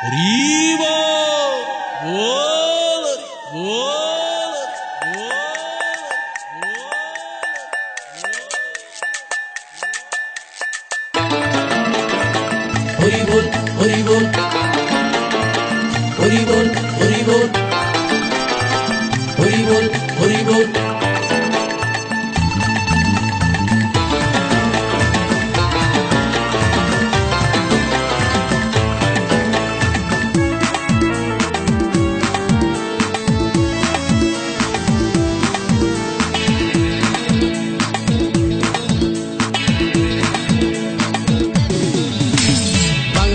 হরিব বল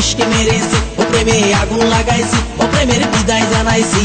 প্রেমের মেরেছি ও প্রেমে আগুন লাগাইছি ও প্রেমের বিদায় জানাইছি